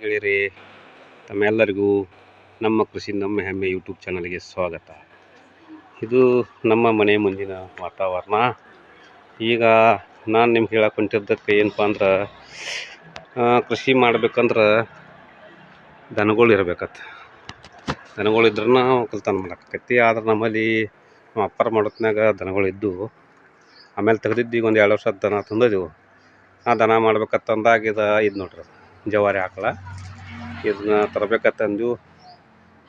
ಗೆಳೆಯರೇ ತಮ್ಮೆಲ್ಲರಿಗೂ ನಮ್ಮ ಕೃಷಿ, ನಮ್ಮ ಹೆಮ್ಮೆ ಯೂಟ್ಯೂಬ್ ಚಾನಲ್ಗೆ ಸ್ವಾಗತ. ಇದು ನಮ್ಮ ಮನೆ ಮುಂದಿನ ವಾತಾವರಣ. ಈಗ ನಾನು ನಿಮ್ಗೆ ಹೇಳಕ್ಕೆ ಹೊಂಟಿದ್ದಕ್ಕೆ ಏನಪ್ಪ ಅಂದ್ರೆ ಕೃಷಿ ಮಾಡ್ಬೇಕಂದ್ರೆ ದನಗಳು ಇರ್ಬೇಕತ್ತ ದನಗಳು ಇದ್ರೂ ಒಕ್ಕಲ್ತನ ಮಾಡಕ್ಕೈತಿ ಆದ್ರೆ ನಮ್ಮಲ್ಲಿ ನಮ್ಮ ಅಪ್ಪಾರ ಮಾಡೋತ್ನಾಗ ದನಗಳು ಇದ್ದು, ಆಮೇಲೆ ತೆಗ್ದಿದ್ದು ಈಗ ಒಂದು ಎರಡು ವರ್ಷ ದನ ತಂದಿದ್ದೆವು ಆ ದನ ಮಾಡ್ಬೇಕಂತಂದಾಗ ಇದು ಇದು ನೋಡ್ರಿ ಜವಾರಿ ಆಕಳ ಇದನ್ನ ತರಬೇಕಂತಂದು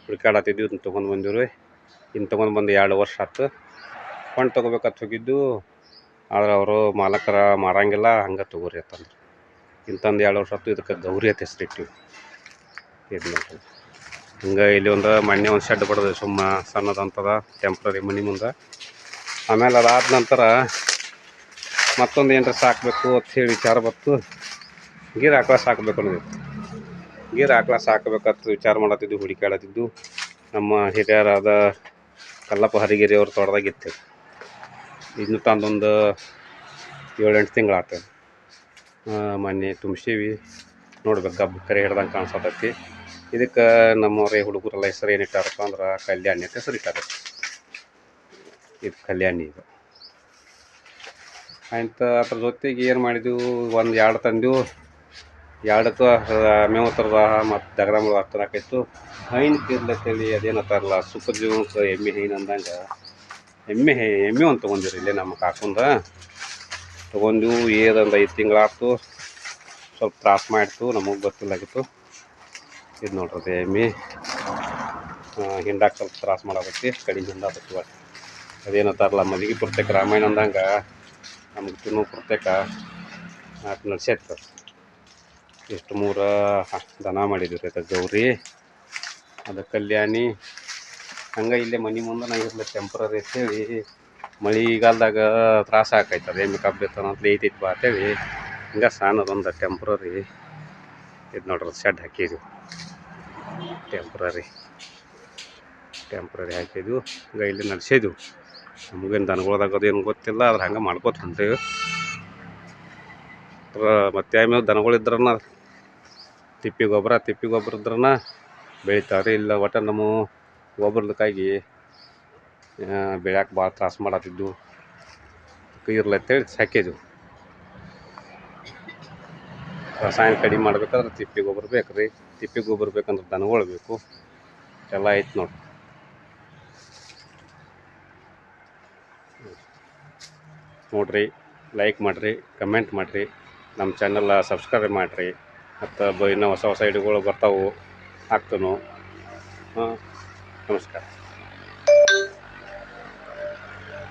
ಹುಡುಕಾಡತ್ತಿದ್ವಿ, ಇದನ್ನ ತೊಗೊಂಡು ಬಂದಿವಿ ರೀ ಇನ್ನು ತೊಗೊಂಡು ಬಂದು ಎರಡು ವರ್ಷ ಆಯ್ತು ಕೊಂಡು ತೊಗೋಬೇಕಂತ ಹೋಗಿದ್ದು, ಆದ್ರೆ ಅವರು ಮಾಲಕರ ಮಾರಂಗಿಲ್ಲ, ಹಂಗೆ ತೊಗೋರಿ ಅಂತಂದ್ರು. ಇಂತಂದು ಎರಡು ವರ್ಷ ಆಯ್ತು ಇದಕ್ಕೆ ಗೌರಿ ಅಂತ ಹೆಸರಿಟ್ಟಿವಿ ಇದು ಹಿಂಗೆ ಇಲ್ಲಿ ಒಂದು ಮೊನ್ನೆ ಒಂದು ಶೆಡ್ ಬಡದ, ಸುಮ್ಮ ಸಣ್ಣದಂತದ ಟೆಂಪ್ರರಿ ಮನೆ ಮುಂದೆ. ಆಮೇಲೆ ಅದಾದ ನಂತರ ಮತ್ತೊಂದು ಏನರ ಸಾಕಬೇಕು ಅಂತ ಹೇಳಿ ವಿಚಾರ ಬಂತು. ಗೀರ್ ಆಕಳ ಸಾಕಬೇಕು ಅನ್ನೋದು ಗೀರ್ ಆಕಳ ಸಾಕಬೇಕಂತ ವಿಚಾರ ಮಾಡತ್ತಿದ್ದು, ಹುಡುಕಾಡತ್ತಿದ್ದು, ನಮ್ಮ ಹಿರಿಯರಾದ ಕಲ್ಲಪ್ಪ ಹರಿಗಿರಿ ಅವ್ರ ತೋಟದಾಗ ಇತ್ತು ಇನ್ನು ತಂದೊಂದು ಏಳೆಂಟು ತಿಂಗಳು ಆತ ಮೊನ್ನೆ ತುಂಬಿಸೀವಿ. ನೋಡ್ಬೇಕು ಗಬ್ಬ ಕರೆ ಹಿಡ್ದಂಗೆ ಕಾಣಿಸತೈತಿ. ಇದಕ್ಕೆ ನಮ್ಮವರೇ ಹುಡುಗರೆಲ್ಲ ಹೆಸರು ಏನಿಟ್ಟಾರಪ್ಪ ಅಂದ್ರೆ ಕಲ್ಯಾಣಿ ಅಂತ ಹೆಸರು ಇಟ್ಟಾರೆ. ಇದು ಕಲ್ಯಾಣಿ ಇದು. ಆಯ್ತು, ಅದ್ರ ಜೊತೆಗೆ ಏನು ಮಾಡಿದೆವು, ಒಂದು ಎರಡು ತಂದೆವು. ಎರಡಕ್ಕೂ ಮೇವು ತರದ ಮತ್ತು ದಗದ ಹತ್ತನಾಕೈತು ಹೈನು ಕಿರ್ಲತ್ತೇಳಿ ಅದೇನತ್ತಾರಲ್ಲ ಸುಖ ಜೀವನಕ್ಕೆ ಎಮ್ಮೆ ಹೈನು ಅಂದಂಗೆ. ಎಮ್ಮೆ ಹೈ, ಎಮ್ಮೆ ಒಂದು ತೊಗೊಂಡಿರಿ ಇಲ್ಲೇ ನಮ್ಮ ಕಾಕುಂದ. ತೊಗೊಂಡು ಏದೊಂದು ಐದು ತಿಂಗಳಾಯ್ತು. ಸ್ವಲ್ಪ ತ್ರಾಸ ಮಾಡಿತು ನಮಗೆ ಗೊತ್ತಿಲ್ಲಾಗಿತ್ತು. ಇದು ನೋಡ್ರಿ ಎಮ್ಮೆ. ಹಿಂಡಾಕ ಸ್ವಲ್ಪ ತ್ರಾಸ ಮಾಡಾಕತ್ತಿ, ಕಡಿಮೆ ಹಿಂಡಾಕತ್ತಿ ಅದೇನು ಅದೇನತ್ತಾರಲ್ಲ ಮಲ್ಲಿಗೆ ಪ್ರತ್ಯೇಕ ರಾಮಾಯಣ ಅಂದಂಗೆ. ನಮಗೆ ತಿನ್ನೋ ಪ್ರತ್ಯೇಕ ನಾಲ್ಕು ನಡ್ಸೈತೆ ಎಷ್ಟು ಮೂರ ದನ ಮಾಡಿದ್ವಿ ರೀ ಗೌರಿ. ಅದು ಕಲ್ಯಾಣಿ. ಹಂಗೆ ಇಲ್ಲೇ ಮನೆ ಮುಂದೆ ನಾ ಟೆಂಪರರಿ ಅಂತೇಳಿ ಮಳೆಗಾಲದಾಗ ತ್ರಾಸ ಆಕೈತೆ, ಅದು ಎಮ್ಮೆ ಕಬ್ಬಿತ್ತನ ಅಂತ ಐತೈತಿ ಬಾ ಅಂತೇಳಿ. ಹಿಂಗೆ ಸಣ್ಣದೊಂದು ಟೆಂಪ್ರರಿ ಇದು ನೋಡ್ರಿ ಶೆಡ್ ಹಾಕಿದ್ವಿ. ಟೆಂಪ್ರರಿ ಟೆಂಪ್ರರಿ ಹಾಕಿದ್ವಿ. ಹಂಗೆ ಇಲ್ಲಿ ನಡೆಸಿದ್ವು. ನಮಗೇನು ಅದೇನು ಗೊತ್ತಿಲ್ಲ, ಆದ್ರೆ ಹಂಗೆ ಮಾಡ್ಕೋತ ಹೊಂಟೇವು. ಮತ್ತೆ ಆಮೇಲೆ ದನಗಳಿದ್ರನ ತಿಪ್ಪಿ ಗೊಬ್ಬರ ತಿಪ್ಪಿ ಗೊಬ್ಬರ ಇದ್ರನ ಬೆಳಿತಾವ್ರಿ ಇಲ್ಲ, ಒಟ್ಟು ನಮ್ಮ ಗೊಬ್ಬರದಕ್ಕಾಗಿ ಬೆಳ್ಯಾಕೆ ಭಾಳ ತ್ರಾಸು ಮಾಡತ್ತಿದ್ದು ಇರ್ಲತ್ತೇಳಿ ಸಾಕಿದ್ವು ರಸಾಯನ ಕಡಿಮೆ ಮಾಡ್ಬೇಕಾದ್ರೆ ತಿಪ್ಪಿ ಗೊಬ್ಬರ ಬೇಕು ರೀ ತಿಪ್ಪಿ ಗೊಬ್ಬರ ಬೇಕಂದ್ರೆ ದನಗಳು ಬೇಕು. ಎಲ್ಲ ಐತೆ ನೋಡಿ. ನೋಡಿರಿ ಲೈಕ್ ಮಾಡಿರಿ ಕಮೆಂಟ್ ಮಾಡಿರಿ. ನಮ್ಮ ಚಾನಲ್ ಸಬ್ಸ್ಕ್ರೈಬ್ ಮಾಡಿರಿ. ಮತ್ತು ಬ ಇನ್ನೂ ಹೊಸ ಹೊಸ ಹಿಡಿಗಳು ಬರ್ತಾವೆ ಹಾಕ್ತನು ಹಾಂ ನಮಸ್ಕಾರ.